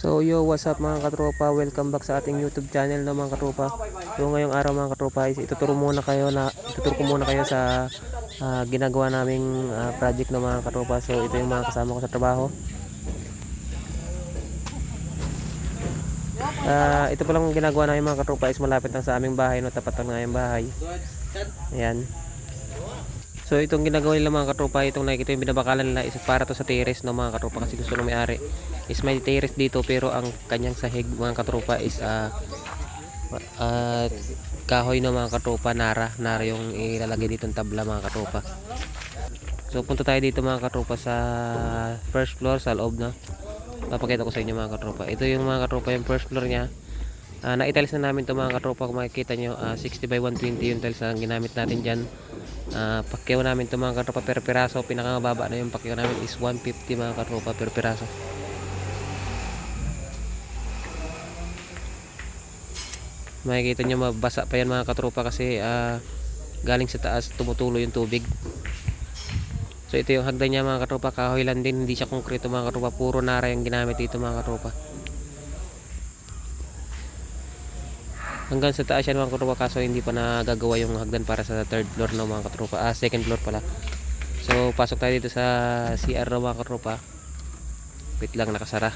So yo, what's up mga katropa? Welcome back sa ating YouTube channel no mga katropa. So ngayong araw mga katropa is ituturo muna kayo na ituturo ko muna kayo sa ah, ginagawa naming ah, project no mga katropa. So ito yung mga kasama ko sa trabaho. Ah, ito pa lang ginagawa namin mga katropa is malapit lang sa aming bahay no tapat lang ng aming bahay. Ayan. So itong ginagawa nila mga katropa, itong nakikita yung binabakalan nila is para to sa terrace no mga katropa kasi gusto ng may-ari. Is may terrace dito pero ang kanyang sahig mga katropa is ah ah, kahoy no mga katropa, nara. Nara yung ilalagay dito ng tabla mga katropa. So punta tayo dito mga katropa sa first floor sa loob na. Papakita ko sa inyo mga katropa. Ito yung mga katropa yung first floor niya. Uh, na-tiles na namin to mga katropa kung makikita nyo ah, 60 by 120 yung tiles na ginamit natin dyan uh, pakyaw namin to mga katropa per piraso pinakamababa na yung pakyaw namin is 150 mga katropa per piraso. Makikita nyo mabasa pa yan mga katropa kasi ah, galing sa taas tumutulo yung tubig. So ito yung hagdan niya mga katropa kahoy lang din hindi siya konkreto mga katropa puro nara yung ginamit dito mga katropa hanggang sa taas yan mga katropa. Kaso hindi pa nagagawa yung hagdan para sa third floor no mga katropa. Ah second floor pala. So pasok tayo dito sa CR no mga katropa. Wait lang nakasara.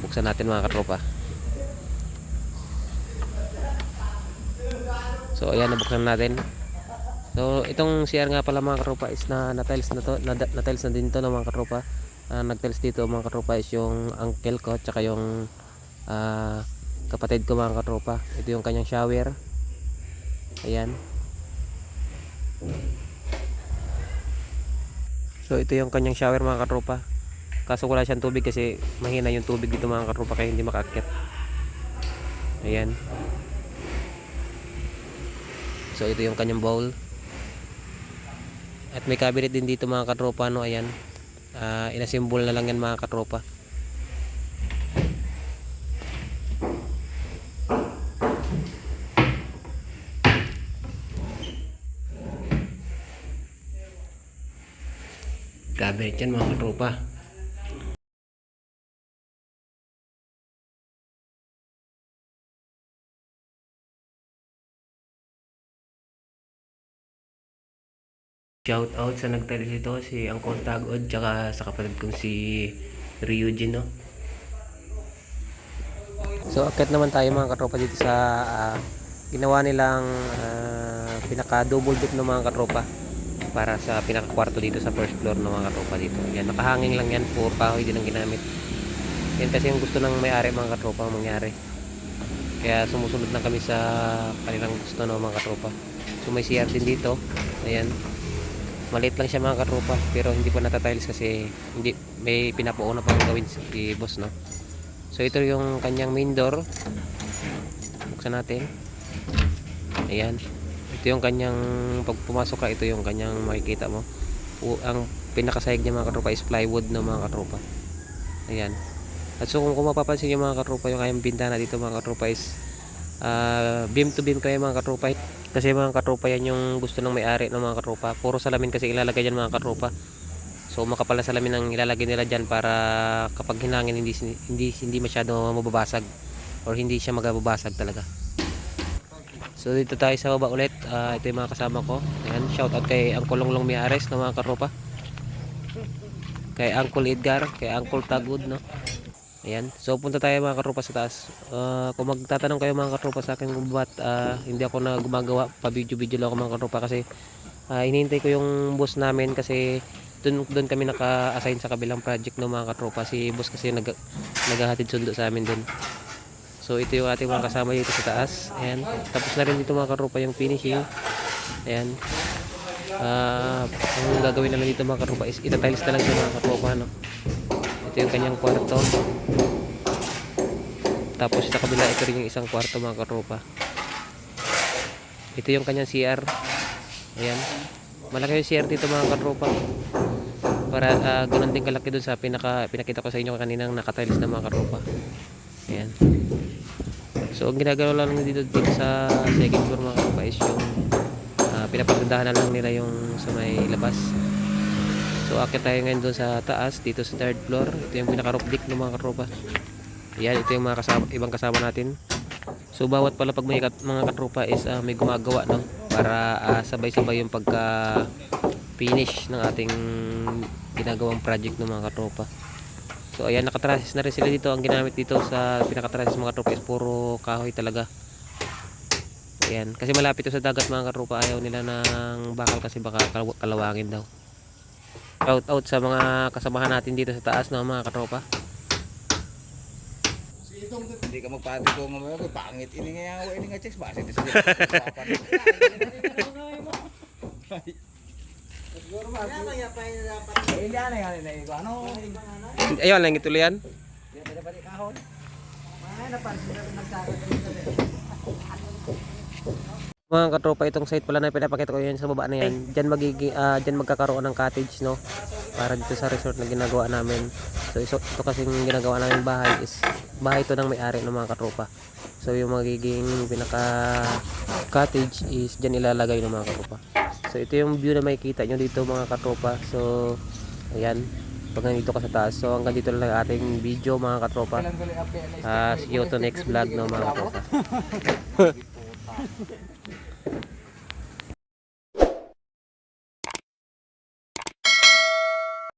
Buksan natin mga katropa. So ayan nabuksan natin. So itong CR nga pala mga katropa is na na-tiles na to na, na-tiles na din to no mga katropa. Uh, nag-tiles dito mga katropa is yung uncle ko tsaka yung ah kapatid ko mga katropa. Ito yung kanyang shower. Ayan. So ito yung kanyang shower mga katropa. Kaso wala siyang tubig kasi mahina yung tubig dito mga katropa kaya hindi makaakyat ayan. So ito yung kanyang bowl. At may cabinet din dito mga katropa no? Ayan. Uh, inasimbol na lang yan mga katropa cabinet yan mga katropa. Shout out sa nagtalis ito si Angkol Tagod tsaka sa kapatid kong si Ryujin no? So akit naman tayo mga katropa dito sa ah, ginawa nilang ah, pinaka double deck ng mga katropa para sa pinaka kwarto dito sa first floor ng mga katropa dito. Yan nakahanging lang yan puro kahoy din ang ginamit. Yan kasi yung gusto ng may-ari mga katropa ang mangyari. Kaya sumusunod lang kami sa kanilang gusto ng mga katropa so may CR din dito. Ayan. Maliit lang siya mga katropa pero hindi pa natatiles kasi hindi may pinapuuna pang gawin si boss no? So ito yung kanyang main door. Buksan natin. Ayan ito yung kanyang pag pumasok ka ito yung kanyang makikita mo. U- ang pinakasahig niya mga katropa is plywood no mga katropa. Ayan. At so kung, kung mapapansin nyo mga katropa yung kanyang bintana dito mga katropa is ah, beam to beam kayo mga katropa. Kasi mga katropa yan yung gusto ng may-ari ng mga katropa. Puro salamin kasi ilalagay dyan mga katropa. So makapal na salamin ang ilalagay nila dyan para kapag hinangin hindi, hindi, hindi masyado mababasag or hindi siya magababasag talaga so dito tayo sa baba ulit Ah, ito yung mga kasama ko Ayan, shout out kay Uncle Longlong Miares ng mga katropa kay Uncle Edgar kay Uncle Tagud no Ayan. So punta tayo mga katropa sa taas. Ah, kung magtatanong kayo mga katropa sa akin kung ba't ah, hindi ako na gumagawa pa video video lang ako mga katropa kasi uh, hinihintay ko yung boss namin kasi doon doon kami naka-assign sa kabilang project no mga katropa. Si boss kasi nag naghahatid sundo sa amin doon. So ito yung ating mga kasama dito sa taas. Ayan. Tapos na rin dito mga katropa yung finishing. Ayan. Ah, ang gagawin na dito mga katropa is itatiles na lang yung mga katropa no. Ito yung kanyang kwarto. Tapos sa kabila ito rin yung isang kwarto mga katropa. Ito yung kanyang CR. Ayan. Malaki yung CR dito mga katropa. Para uh, ganun din kalaki dun sa pinaka, pinakita ko sa inyo kaninang nakatiles na mga katropa. Ayan. So ang ginagawa lang dito, dito sa second floor mga katropa is yung uh, pinapagandahan na lang nila yung sa may labas. So akit tayo ngayon doon sa taas, dito sa third floor. Ito yung pinaka roof deck ng mga katropa. Yan, ito yung mga kasama, ibang kasama natin. So bawat pala pag may kat, mga katropa is ah, may gumagawa no para ah, sabay-sabay yung pagka finish ng ating ginagawang project ng mga katropa. So ayan nakatrasis na rin sila dito. Ang ginamit dito sa pinakatrasis mga katropa is puro kahoy talaga. Ayan, kasi malapit to sa dagat mga katropa. Ayaw nila ng bakal kasi baka kalaw- kalawangin daw. Shout out sa mga kasamahan natin dito sa taas no mga katropa. Hindi ka magpati ko ng mga pangit ini nga yawa ini nga checks base sa Hindi ano yan na ito. Ano? Ayun lang ituloy yan. Mga katropa, itong site pala na pinapakita ko yan sa baba na yan. Diyan, magigi, ah, diyan magkakaroon ng cottage, no? Para dito sa resort na ginagawa namin. So, iso, ito kasing ginagawa namin bahay is bahay ito ng may-ari ng mga katropa. So, yung magiging pinaka cottage is diyan ilalagay ng mga katropa. So, ito yung view na makikita nyo dito mga katropa. So, ayan. Pag nandito ka sa taas. So, hanggang dito lang ang ating video mga katropa. Ah, see you to next vlog no mga katropa.